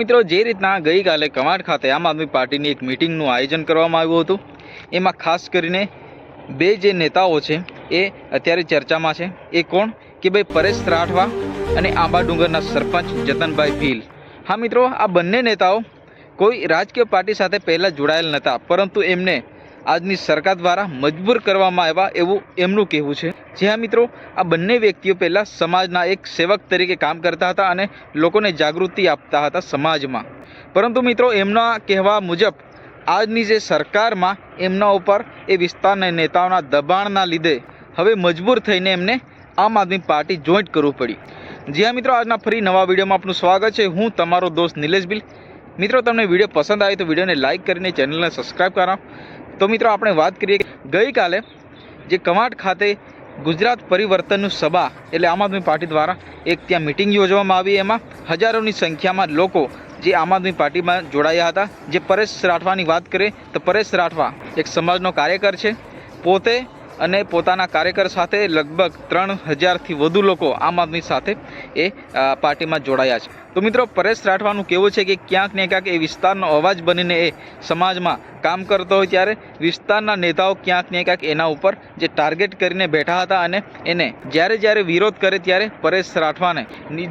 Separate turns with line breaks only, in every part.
મિત્રો, જે રીતના ગઈકાલે કમાડ ખાતે આમ આદમી પાર્ટીની એક મિટિંગનું આયોજન કરવામાં આવ્યું હતું, એમાં ખાસ કરીને બે જે નેતાઓ છે, એ અત્યારે ચર્ચામાં છે. એ કોણ? કે ભાઈ પરેશ રાઠવા અને આંબા ડુંગરના સરપંચ જતનભાઈ ભીલ. હા મિત્રો, આ બંને નેતાઓ કોઈ રાજકીય પાર્ટી સાથે પહેલાં જોડાયેલ નહોતા પરંતુ એમને આજની સરકાર દ્વારા મજબૂર કરવામાં આવ્યા એવું એમનું કહેવું છે. જ્યાં મિત્રો, આ બંને વ્યક્તિઓ પહેલાં સમાજના એક સેવક તરીકે કામ કરતા હતા અને લોકોને જાગૃતિ આપતા હતા સમાજમાં. પરંતુ મિત્રો, એમના કહેવા મુજબ, આજની જે સરકારમાં એમના ઉપર એ વિસ્તારના નેતાઓના દબાણના લીધે હવે મજબૂર થઈને એમને આમ આદમી પાર્ટી જોઈન્ટ કરવું પડી. જી મિત્રો, આજના ફરી નવા વિડીયોમાં આપનું સ્વાગત છે. હું તમારો દોસ્ત નિલેશ બિલ મિત્રો, તમને વીડિયો પસંદ આવે તો વિડીયોને લાઇક કરીને ચેનલને સબસ્ક્રાઈબ કરાવો. તો મિત્રો આપણે વાત કરીએ કે ગઈકાલે જે કમાટ ખાતે ગુજરાત પરિવર્તનનું સભા, એટલે આમ આદમી પાર્ટી દ્વારા એક ત્યાં મિટિંગ યોજવામાં આવી. એમાં હજારોની સંખ્યામાં લોકો જે આમ આદમી પાર્ટીમાં જોડાયા હતા. જે પરેશ રાઠવાની વાત કરીએ તો પરેશ રાઠવા એક સમાજનો કાર્યકર છે. પોતે અને પોતાના કાર્યકર સાથે લગભગ ત્રણ હજારથી વધુ લોકો આમ આદમી સાથે એ પાર્ટીમાં જોડાયા છે. તો મિત્રો પરેશ રાઠવાનું કેવું છે કે ક્યાંક ને ક્યાંક એ વિસ્તારનો અવાજ બનીને એ સમાજમાં કામ કરતો હોય ત્યારે વિસ્તારના નેતાઓ ક્યાંક ને ક્યાંક એના ઉપર જે ટાર્ગેટ કરીને બેઠા હતા અને એને જ્યારે જ્યારે વિરોધ કરે ત્યારે પરેશ રાઠવાને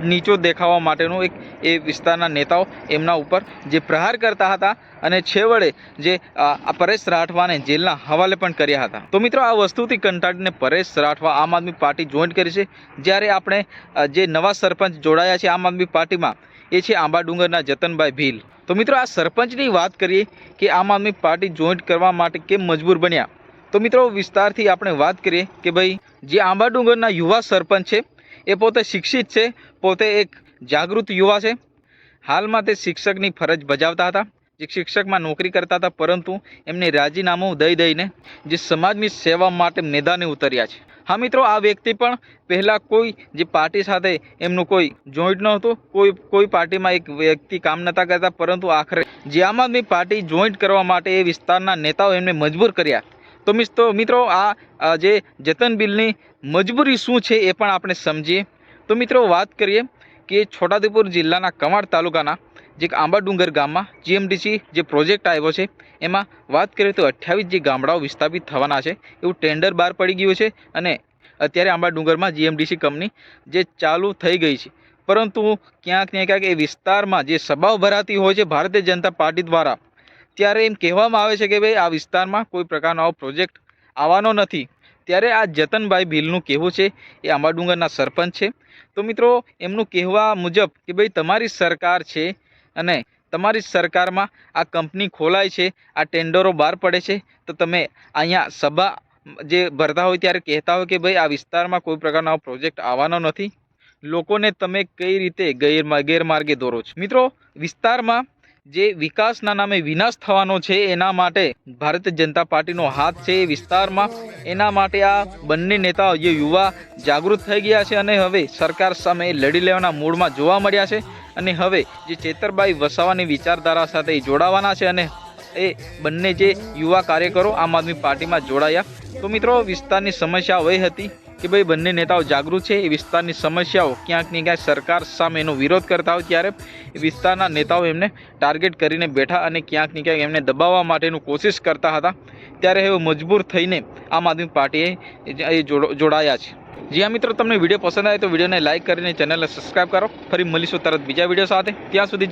નીચો દેખાવા માટેનું એક એ વિસ્તારના નેતાઓ એમના ઉપર જે પ્રહાર કરતા હતા અને છેવડે જે આ પરેશ રાઠવાને જેલના હવાલે પણ કર્યા હતા. તો મિત્રો આ વસ્તુથી કંટાળીને પરેશ રાઠવા આમ આદમી પાર્ટી જોઈન્ટ કરી છે. જ્યારે આપણે જે નવા સરપંચ જોડાયા છે આમ આદમી પાર્ટીમાં એ છે આંબા ડુંગરના જતનભાઈ ભીલ. તો મિત્રો આ સરપંચની વાત કરીએ કે આમ આદમી પાર્ટી જોઈન્ટ કરવા માટે કેમ મજબૂર બન્યા? તો મિત્રો વિસ્તારથી આપણે વાત કરીએ કે ભાઈ, જે આંબા ડુંગરના યુવા સરપંચ છે, એ પોતે શિક્ષિત છે, પોતે એક જાગૃત યુવા છે. હાલમાં તે શિક્ષકની ફરજ બજાવતા હતા, જે શિક્ષકમાં નોકરી કરતા હતા, પરંતુ એમને રાજીનામું દઈ દઈને જે સમાજની સેવા માટે મેદાને ઉતર્યા છે. હા મિત્રો, આ વ્યક્તિ પણ પહેલાં કોઈ જે પાર્ટી સાથે એમનું કોઈ જોઈન્ટ નહોતું, કોઈ કોઈ પાર્ટીમાં એક વ્યક્તિ કામ નહોતા કરતા, પરંતુ આખરે જે આમ આદમી પાર્ટી જોઈન્ટ કરવા માટે એ વિસ્તારના નેતાઓ એમને મજબૂર કર્યા. તો મિત્રો મિત્રો, આ જે જતન બિલની મજબૂરી શું છે એ પણ આપણે સમજીએ. તો મિત્રો, વાત કરીએ કે છોટાઉદેપુર જિલ્લાના કમાડ તાલુકાના જે આંબા ડુંગર ગામમાં જીએમડીસી જે પ્રોજેક્ટ આવ્યો છે, એમાં વાત કરીએ તો અઠ્યાવીસ જે ગામડાઓ વિસ્થાપિત થવાના છે, એવું ટેન્ડર બહાર પડી ગયું છે અને અત્યારે આંબા ડુંગરમાં જીએમડીસી કંપની જે ચાલુ થઈ ગઈ છે. પરંતુ ક્યાંક ને ક્યાંક એ વિસ્તારમાં જે સભાઓ ભરાતી હોય છે, ભારતીય જનતા પાર્ટી દ્વારા, ત્યારે એમ કહેવામાં આવે છે કે ભાઈ આ વિસ્તારમાં કોઈ પ્રકારનો આવો પ્રોજેક્ટ આવવાનો નથી. ત્યારે આ જતનભાઈ ભીલનું કહેવું છે, એ આંબાડુંગરના સરપંચ છે. તો મિત્રો, એમનું કહેવા મુજબ કે ભાઈ તમારી સરકાર છે અને તમારી સરકારમાં આ કંપની ખોલાય છે, આ ટેન્ડરો બહાર પડે છે, તો તમે અહીંયા સભા જે ભરતા હોય ત્યારે કહેતા હોય કે ભાઈ આ વિસ્તારમાં કોઈ પ્રકારનો પ્રોજેક્ટ આવવાનો નથી. લોકોને તમે કઈ રીતે ગેર, ગેરમાર્ગે દોરો છો? મિત્રો, વિસ્તારમાં જે વિકાસના નામે વિનાશ થવાનો છે, એના માટે ભારતીય જનતા પાર્ટીનો હાથ છે. એ વિસ્તારમાં એના માટે આ બંને નેતાઓ, જે યુવા જાગૃત થઈ ગયા છે અને હવે સરકાર સામે લડી લેવાના મૂડમાં જોવા મળ્યા છે. અને હવે જે ચેતરબાઈ વસાવાની વિચારધારા સાથે જોડાવાના છે અને એ બંને જે યુવા કાર્યકરો આમ આદમી પાર્ટીમાં જોડાયા. તો મિત્રો, વિસ્તારની સમસ્યા એ હતી. કે ભાઈ બંને નેતાઓ જાગૃત છે, એ વિસ્તારની સમસ્યાઓ ક્યાંક ને ક્યાંક સરકાર સામે એનો વિરોધ કરતા હોય ત્યારે વિસ્તારના નેતાઓ એમને ટાર્ગેટ કરીને બેઠા અને ક્યાંક ને ક્યાંક એમને દબાવવા માટેનું કોશિશ કરતા હતા. ત્યારે હવે મજબૂર થઈને આમ આદમી પાર્ટીએ એ જોડાયા છે. જ્યાં મિત્રો, તમને વીડિયો પસંદ આવે તો વિડીયોને લાઇક કરીને ચેનલને સબસ્ક્રાઈબ કરો. ફરી મળીશું તરત બીજા વીડિયો સાથે. ત્યાં સુધી